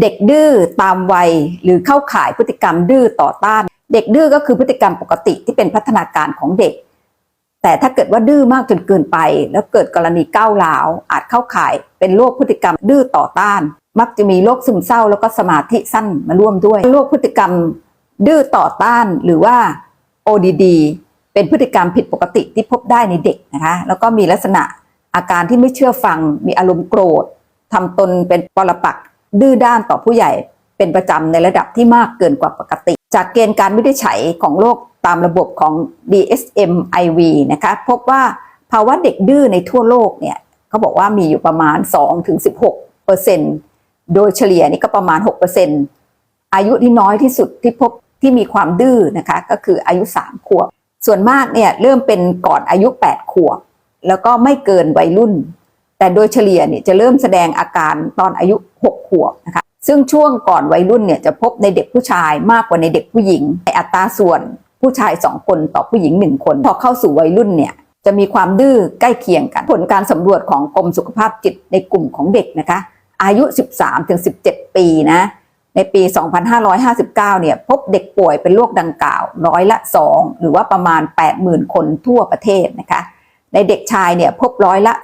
เด็กดื้อตามวัยหรือเข้าข่ายพฤติกรรมดื้อต่อต้าน เด็กดื้อก็คือพฤติกรรมปกติที่เป็นพัฒนาการของเด็ก แต่ถ้าเกิดว่าดื้อมากจนเกินไป แล้วเกิดกรณีก้าวร้าว อาจเข้าข่ายเป็นโรคพฤติกรรมดื้อต่อต้าน มักจะมีโรคซึมเศร้าแล้วก็สมาธิสั้นมาร่วมด้วยโรคพฤติกรรมดื้อต่อต้านหรือว่า ODD เป็นพฤติกรรมผิดปกติที่พบได้ในเด็กนะคะแล้วก็มีลักษณะอาการที่ไม่เชื่อฟัง มีอารมณ์โกรธทำตนเป็นปรปักษ ดื้อด้านต่อผู้ใหญ่เป็นประจำในระดับที่มากเกินกว่าปกติ จากเกณฑ์การวินิจฉัยของโรคตามระบบของ DSM-IV นะคะพบว่าภาวะเด็กดื้อในทั่วโลกเนี่ยเขาบอกว่ามีอยู่ประมาณ 2-16เปอร์เซ็นต์โดยเฉลี่ยนี่ก็ประมาณ6เปอร์เซ็นต์อายุที่น้อยที่สุดที่พบที่มีความดื้อนะคะ ก็คืออายุ 3 ขวบ ส่วนมากเนี่ยเริ่มเป็นก่อนอายุ 8 ขวบ แล้วก็ไม่เกินวัยรุ่น แต่โดยเฉลี่ยเนี่ยจะเริ่มแสดงอาการตอนอายุ 6 ขวบนะคะซึ่งช่วงก่อนวัยรุ่นเนี่ยจะพบในเด็กผู้ชายมากกว่าในเด็กผู้หญิงในอัตราส่วนผู้ชาย 2 คนต่อผู้หญิง 1 คน พอเข้าสู่วัยรุ่นเนี่ยจะมีความดื้อใกล้เคียงกัน ผลการสำรวจของกรมสุขภาพจิตในกลุ่มของเด็กนะคะ อายุ 13-17 ปีนะในปี 2559 เนี่ยพบเด็กป่วยเป็นโรคดังกล่าว ร้อยละ 2 หรือว่าประมาณ 80,000 คนทั่วประเทศนะคะ ในเด็กชายเนี่ยพบร้อยละ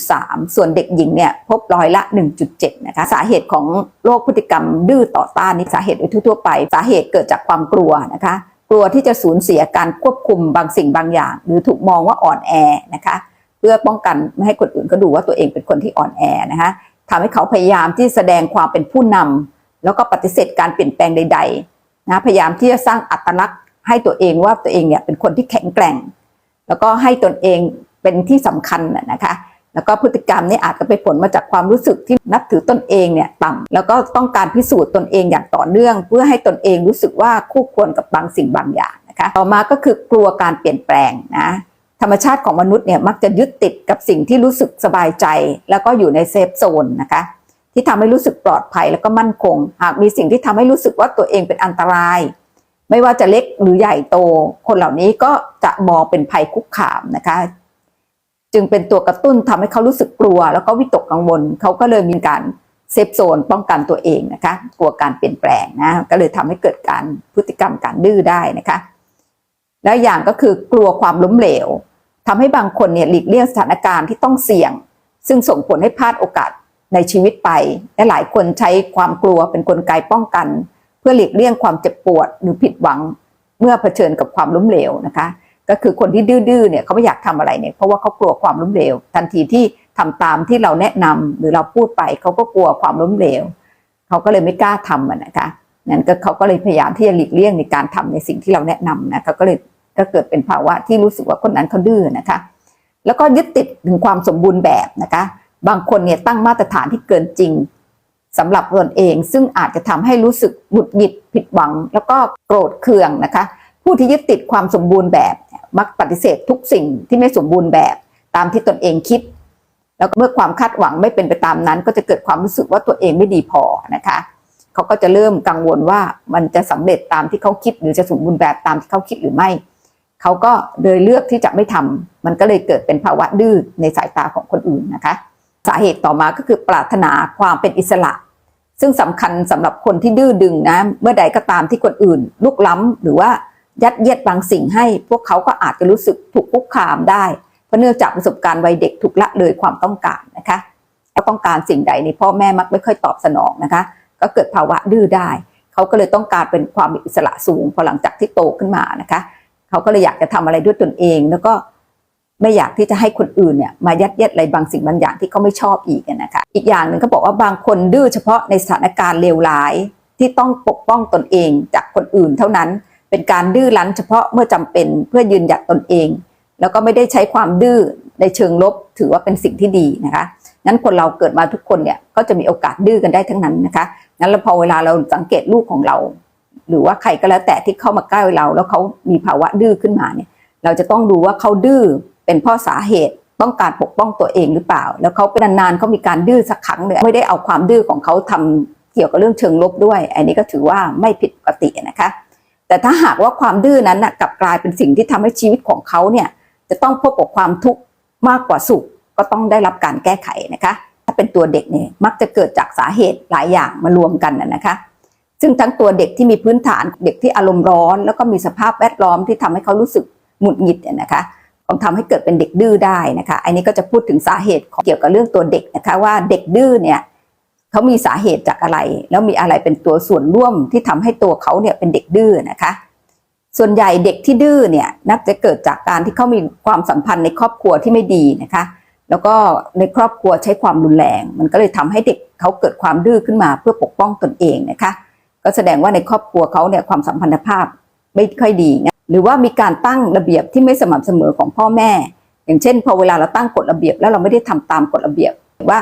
2.3 ส่วนเด็กหญิงเนี่ยพบร้อยละ 1.7 นะคะ สาเหตุของโรคพฤติกรรมดื้อต่อต้านนี่สาเหตุโดยทั่วไป สาเหตุเกิดจากความกลัวนะคะ กลัวที่จะสูญเสียการควบคุมบางสิ่งบางอย่าง หรือถูกมองว่าอ่อนแอนะคะ เพื่อป้องกันไม่ให้คนอื่นก็ดูว่าตัวเองเป็นคนที่อ่อนแอนะคะทำให้เขาพยายามที่แสดงความเป็นผู้นำแล้วก็ปฏิเสธการเปลี่ยนแปลงใดๆนะพยายามที่จะสร้างอัตลักษณ์ให้ตัวเองว่าตัวเองเนี่ยเป็นคนที่แข็งแกร่ง แล้วก็ให้ตนเอง เป็นที่สำคัญน่ะนะคะแล้วก็พฤติกรรมนี้อาจจะเป็นผลมาจากความรู้สึกที่นับถือตนเองเนี่ยต่ำแล้วก็ต้องการพิสูจน์ตนเองอย่างต่อเนื่อง เพื่อให้ตนเองรู้สึกว่าคู่ควรกับบางสิ่งบางอย่างนะคะต่อมาก็คือกลัวการเปลี่ยนแปลงนะธรรมชาติของมนุษย์เนี่ยมักจะยึดติดกับสิ่งที่รู้สึกสบายใจ แล้วก็อยู่ในเซฟโซนนะคะที่ทำให้รู้สึกปลอดภัยแล้วก็มั่นคง หากมีสิ่งที่ทำให้รู้สึกว่าตัวเองเป็นอันตราย ไม่ว่าจะเล็กหรือใหญ่โต คนเหล่านี้ก็จะมองเป็นภัยคุกคามนะคะ จึงเป็นตัวกระตุ้นทำให้เขารู้สึกกลัว แล้วก็วิตกกังวลเขาก็เลยมีการเซฟโซนป้องกันตัวเองนะคะกลัวการเปลี่ยนแปลงนะก็เลยทำให้เกิดการพฤติกรรมการดื้อได้นะคะ แล้วอย่างก็คือกลัวความล้มเหลวทำให้บางคนเนี่ยหลีกเลี่ยงสถานการณ์ที่ต้องเสี่ยง ซึ่งส่งผลให้พลาดโอกาสในชีวิตไป และหลายคนใช้ความกลัวเป็นนกลไกป้องกัน เพื่อหลีกเลี่ยงความเจ็บปวดหรือผิดหวัง เมื่อเผชิญกับความล้มเหลวนะคะ ก็คือคนที่ดื้อเนี่ยเขาไม่อยากทำอะไรเนี่ยเพราะว่าเขากลัวความล้มเหลว ทันทีที่ทำตามที่เราแนะนำหรือเราพูดไปเขาก็กลัวความล้มเหลวเขาก็เลยไม่กล้าทำนะคะนั้นก็เขาก็เลยพยายามที่จะหลีกเลี่ยงในการทำในสิ่งที่เราแนะนำนะเขาก็เลยก็เกิดเป็นภาวะที่รู้สึกว่าคนนั้นเขาดื้อนะคะ แล้วก็ยึดติดถึงความสมบูรณ์แบบนะคะ บางคนเนี่ยตั้งมาตรฐานที่เกินจริงสำหรับตนเอง ซึ่งอาจจะทำให้รู้สึกหงุดหงิดผิดหวัง แล้วก็โกรธเคืองนะคะ ผู้ที่ยึดติดความสมบูรณ์แบบ มักปฏิเสธทุกสิ่งที่ไม่สมบูรณ์แบบตามที่ตนเองคิด แล้วเมื่อความคาดหวังไม่เป็นไปตามนั้น ก็จะเกิดความรู้สึกว่าตัวเองไม่ดีพอนะคะเขาก็จะเริ่มกังวลว่ามันจะสำเร็จตามที่เขาคิด หรือจะสมบูรณ์แบบตามที่เขาคิดหรือไม่ เขาก็เลยเลือกที่จะไม่ทำมันก็เลยเกิดเป็นภาวะดื้อในสายตาของคนอื่นนะคะ สาเหตุต่อมาก็คือปรารถนาความเป็นอิสระ ซึ่งสำคัญสำหรับคนที่ดื้อดึงนะ เมื่อใดก็ตามที่คนอื่นลุกล้ำหรือว่า ยัดเยียดบางสิ่งให้พวกเขาก็อาจจะรู้สึกถูกคุกคามได้ เพราะเนื่องจากประสบการณ์วัยเด็กถูกละเลยความต้องการนะคะแล้วต้องการสิ่งใดในพ่อแม่มักไม่ค่อยตอบสนองนะคะ ก็เกิดภาวะดื้อได้ เขาก็เลยต้องการเป็นความมีอิสระสูงพอหลังจากที่โตขึ้นมานะคะ เขาก็เลยอยากจะทำอะไรด้วยตนเอง แล้วก็ไม่อยากที่จะให้คนอื่นเนี่ยมายัดเยียดอะไรบางสิ่งบางอย่างที่เขาไม่ชอบอีกนะคะ อีกอย่างหนึ่งเขาบอกว่าบางคนดื้อเฉพาะในสถานการณ์เลวร้ายที่ต้องปกป้องตนเองจากคนอื่นเท่านั้น เป็นการดื้อรั้นเฉพาะเมื่อจำเป็นเพื่อยืนหยัดตนเอง แล้วก็ไม่ได้ใช้ความดื้อในเชิงลบ ถือว่าเป็นสิ่งที่ดีนะคะนั้นคนเราเกิดมาทุกคนเนี่ยก็จะมีโอกาสดื้อกันได้ทั้งนั้นนะคะนั้นแล้วพอเวลาเราสังเกตลูกของเรา หรือว่าใครก็แล้วแต่ที่เข้ามาใกล้เรา แล้วเขามีภาวะดื้อขึ้นมาเนี่ย เราจะต้องดูว่าเขาดื้อเป็นเพราะสาเหตุต้องการปกป้องตัวเองหรือเปล่า แล้วเขาเป็นนานๆเขามีการดื้อสักครั้งเนี่ยไม่ได้เอาความดื้อของเขาทำเกี่ยวกับเรื่องเชิงลบด้วย อันนี้ก็ถือว่าไม่ผิดปกตินะคะ แต่ถ้าหากว่าความดื้อนั้นนะกลับกลายเป็นสิ่งที่ทำให้ชีวิตของเขาเนี่ยจะต้องพบกับความทุกข์มากกว่าสุข ก็ต้องได้รับการแก้ไขนะคะ ถ้าเป็นตัวเด็กเนี่ยมักจะเกิดจากสาเหตุหลายอย่างมารวมกันนะคะ ซึ่งทั้งตัวเด็กที่มีพื้นฐานเด็กที่อารมณ์ร้อน แล้วก็มีสภาพแวดล้อมที่ทำให้เขารู้สึกหงุดหงิดเนี่ยนะคะก็ทำให้เกิดเป็นเด็กดื้อได้นะคะ อันนี้ก็จะพูดถึงสาเหตุเกี่ยวกับเรื่องตัวเด็กนะคะว่าเด็กดื้อเนี่ย เขามีสาเหตุจากอะไร แล้วมีอะไรเป็นตัวส่วนร่วมที่ทำให้ตัวเขาเนี่ยเป็นเด็กดื้อนะคะ ส่วนใหญ่เด็กที่ดื้อเนี่ยนักจะเกิดจากการที่เขามีความสัมพันธ์ในครอบครัวที่ไม่ดีนะคะ แล้วก็ในครอบครัวใช้ความรุนแรง มันก็เลยทำให้เด็กเขาเกิดความดื้อขึ้นมาเพื่อปกป้องตนเองนะคะ ก็แสดงว่าในครอบครัวเขาเนี่ยความสัมพันธภาพไม่ค่อยดีนะหรือว่ามีการตั้งระเบียบที่ไม่สม่ำเสมอของพ่อแม่ อย่างเช่น พอเวลาเราตั้งกฎระเบียบแล้วเราไม่ได้ทำตามกฎระเบียบว่า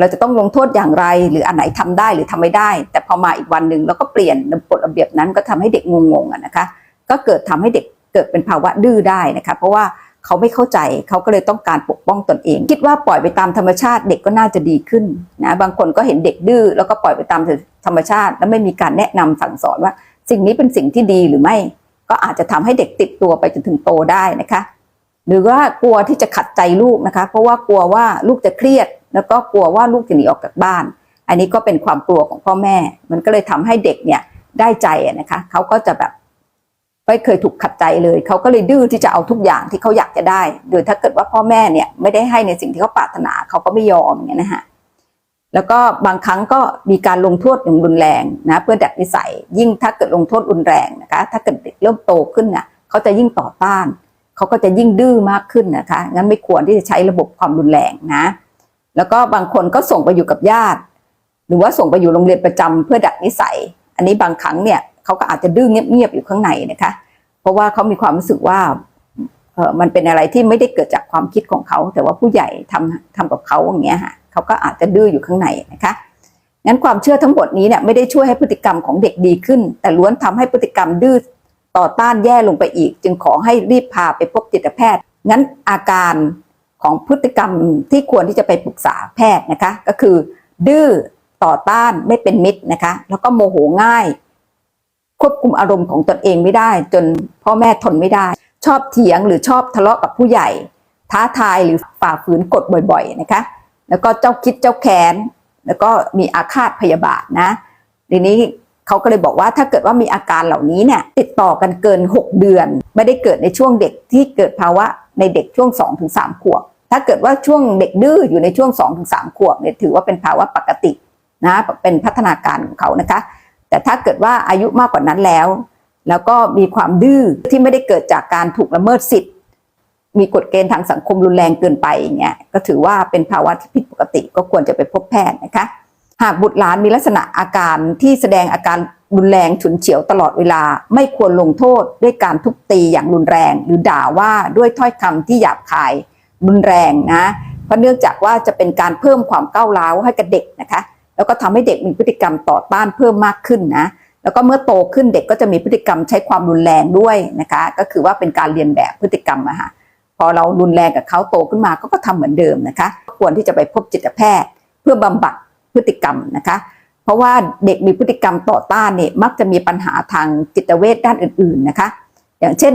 เราจะต้องลงโทษอย่างไร หรืออันไหนทำได้หรือทำไม่ได้ แต่พอมาอีกวันหนึ่งเราก็เปลี่ยนกฎระเบียบนั้นก็ทำให้เด็กงงๆนะคะ ก็เกิดทำให้เด็กเกิดเป็นภาวะดื้อได้นะคะ เพราะว่าเขาไม่เข้าใจเขาก็เลยต้องการปกป้องตนเอง คิดว่าปล่อยไปตามธรรมชาติเด็กก็น่าจะดีขึ้นนะบางคนก็เห็นเด็กดื้อแล้วก็ปล่อยไปตามธรรมชาติ แล้วไม่มีการแนะนำสั่งสอนว่า สิ่งนี้เป็นสิ่งที่ดีหรือไม่ ก็อาจจะทำให้เด็กติดตัวไปจนถึงโตได้นะคะ หรือว่ากลัวที่จะขัดใจลูกนะคะ เพราะว่ากลัวว่าลูกจะเครียด แล้วก็กลัวว่าลูกจะหนีออกจากบ้าน อันนี้ก็เป็นความกลัวของพ่อแม่ มันก็เลยทำให้เด็กเนี่ยได้ใจนะคะเขาก็จะแบบไม่เคยถูกขัดใจเลย เขาก็เลยดื้อที่จะเอาทุกอย่างที่เขาอยากจะได้ โดยถ้าเกิดว่าพ่อแม่เนี่ยไม่ได้ให้ในสิ่งที่เขาปรารถนาเขาก็ไม่ยอมอย่างเงี้ยนะฮะแล้วก็บางครั้งก็มีการลงโทษอย่างรุนแรงนะเพื่อดัดนิสัย ยิ่งถ้าเกิดลงโทษรุนแรงนะคะ ถ้าเกิดเด็กเริ่มโตขึ้นน่ะเขาจะยิ่งต่อต้าน เขาก็จะยิ่งดื้อมากขึ้นนะคะ งั้นไม่ควรที่จะใช้ระบบความรุนแรงนะ แล้วก็บางคนก็ส่งไปอยู่กับญาติ หรือว่าส่งไปอยู่โรงเรียนประจำเพื่อดัดนิสัย อันนี้บางครั้งเนี่ยเขาก็อาจจะดื้อเงียบๆอยู่ข้างในนะคะ เพราะว่าเขามีความรู้สึกว่าเออมันเป็นอะไรที่ไม่ได้เกิดจากความคิดของเขา แต่ว่าผู้ใหญ่ทำทำกับเขาอย่างเงี้ยค่ะเขาก็อาจจะดื้ออยู่ข้างในนะคะงั้นความเชื่อทั้งหมดนี้เนี่ยไม่ได้ช่วยให้พฤติกรรมของเด็กดีขึ้น แต่ล้วนทำให้พฤติกรรมดื้อต่อต้านแย่ลงไปอีก จึงขอให้รีบพาไปพบจิตแพทย์ งั้นอาการ ของพฤติกรรมที่ควรที่จะไปปรึกษาแพทย์นะคะ ก็คือ ดื้อต่อต้านไม่เป็นมิตรนะคะ แล้วก็โมโหง่าย ควบคุมอารมณ์ของตนเองไม่ได้ จนพ่อแม่ทนไม่ได้ ชอบเถียงหรือชอบทะเลาะกับผู้ใหญ่ ท้าทายหรือฝ่าฝืนกฎบ่อยๆนะคะ แล้วก็เจ้าคิดเจ้าแค้นแล้วก็มีอาฆาตพยาบาทนะทีนี้เขาก็เลยบอกว่าถ้าเกิดว่ามีอาการเหล่านี้เนี่ยติดต่อกันเกิน 6 เดือน ไม่ได้เกิดในช่วงเด็กที่เกิดภาวะในเด็กช่วง 2-3 ขวบ ถ้าเกิดว่าช่วงเด็กดื้ออยู่ในช่วง2-3ขวบเนี่ยถือว่าเป็นภาวะปกตินะเป็นพัฒนาการของเขานะคะ แต่ถ้าเกิดว่าอายุมากกว่านั้นแล้ว แล้วก็มีความดื้อที่ไม่ได้เกิดจากการถูกละเมิดสิทธิ์ มีกฎเกณฑ์ทางสังคมรุนแรงเกินไปอย่างเงี้ยก็ถือว่าเป็นภาวะที่ผิดปกติก็ควรจะไปพบแพทย์นะคะ หากบุตรหลานมีลักษณะอาการที่แสดงอาการรุนแรงฉุนเฉียวตลอดเวลา ไม่ควรลงโทษด้วยการทุบตีอย่างรุนแรง หรือด่าว่าด้วยถ้อยคำที่หยาบคาย รุนแรงนะ เพราะเนื่องจากว่าจะเป็นการเพิ่มความก้าวร้าวให้กับเด็กนะคะ แล้วก็ทำให้เด็กมีพฤติกรรมต่อต้านเพิ่มมากขึ้นนะ แล้วก็เมื่อโตขึ้นเด็กก็จะมีพฤติกรรมใช้ความรุนแรงด้วยนะคะ ก็คือว่าเป็นการเรียนแบบพฤติกรรมอะค่ะพอเรารุนแรงกับเขาโตขึ้นมาก็ก็ทำเหมือนเดิมนะคะ ควรที่จะไปพบจิตแพทย์ เพื่อบำบัดพฤติกรรมนะคะ เพราะว่าเด็กมีพฤติกรรมต่อต้านเนี่ยมักจะมีปัญหาทางจิตเวชด้านอื่น ๆนะคะ อย่างเช่น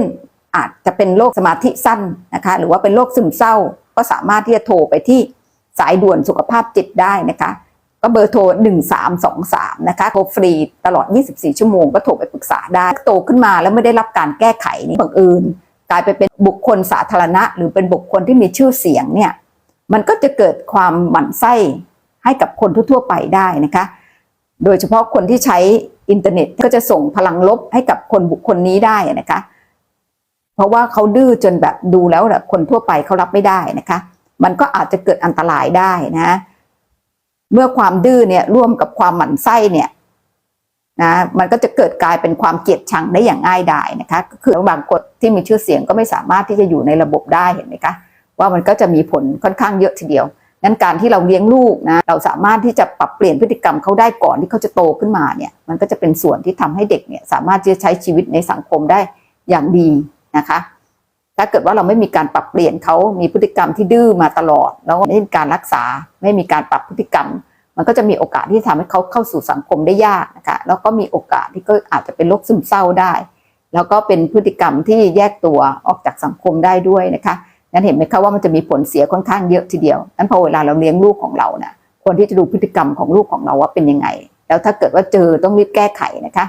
อาจจะเป็นโรคสมาธิสั้นนะคะ หรือว่าเป็นโรคซึมเศร้า ก็สามารถที่จะโทรไปที่สายด่วนสุขภาพจิตได้นะคะ ก็เบอร์โทร 1323 นะคะ โทรฟรีตลอด 24 ชั่วโมงก็โทรไปปรึกษาได้ โตขึ้นมาแล้วไม่ได้รับการแก้ไขนี่บังเอิญกลายไปเป็นบุคคลสาธารณะ หรือเป็นบุคคลที่มีชื่อเสียงเนี่ย มันก็จะเกิดความหมั่นไส้ให้กับคนทั่วๆไปได้นะคะ โดยเฉพาะคนที่ใช้อินเทอร์เน็ตก็จะส่งพลังลบให้กับคนบุคคลนี้ได้นะคะ เพราะว่าเขาดื้อจนแบบดูแล้วแบบคนทั่วไปเขารับไม่ได้นะคะ มันก็อาจจะเกิดอันตรายได้นะ เมื่อความดื้อเนี่ยร่วมกับความหมั่นไส้เนี่ยนะมันก็จะเกิดกลายเป็นความเกลียดชังได้อย่างง่ายดายนะคะก็คือบางคนที่มีชื่อเสียงก็ไม่สามารถที่จะอยู่ในระบบได้เห็นไหมคะว่ามันก็จะมีผลค่อนข้างเยอะทีเดียวงั้นการที่เราเลี้ยงลูกนะเราสามารถที่จะปรับเปลี่ยนพฤติกรรมเขาได้ก่อนที่เขาจะโตขึ้นมาเนี่ยมันก็จะเป็นส่วนที่ทำให้เด็กเนี่ยสามารถที่จะใช้ชีวิตในสังคมได้อย่างดี นะคะ ถ้าเกิดว่าเราไม่มีการปรับเปลี่ยนเขามีพฤติกรรมที่ดื้อมาตลอด แล้วไม่มีการรักษา ไม่มีการปรับพฤติกรรม มันก็จะมีโอกาสที่ทำให้เขาเข้าสู่สังคมได้ยากนะคะแล้วก็มีโอกาสที่ก็อาจจะเป็นโรคซึมเศร้าได้ แล้วก็เป็นพฤติกรรมที่แยกตัวออกจากสังคมได้ด้วยนะคะงั้นเห็นไหมคะว่ามันจะมีผลเสียค่อนข้างเยอะทีเดียวงั้นพอเวลาเราเลี้ยงลูกของเราเนี่ยควรที่จะดูพฤติกรรมของลูกของเราว่าเป็นยังไง แล้วถ้าเกิดว่าเจอต้องรีบแก้ไขนะคะ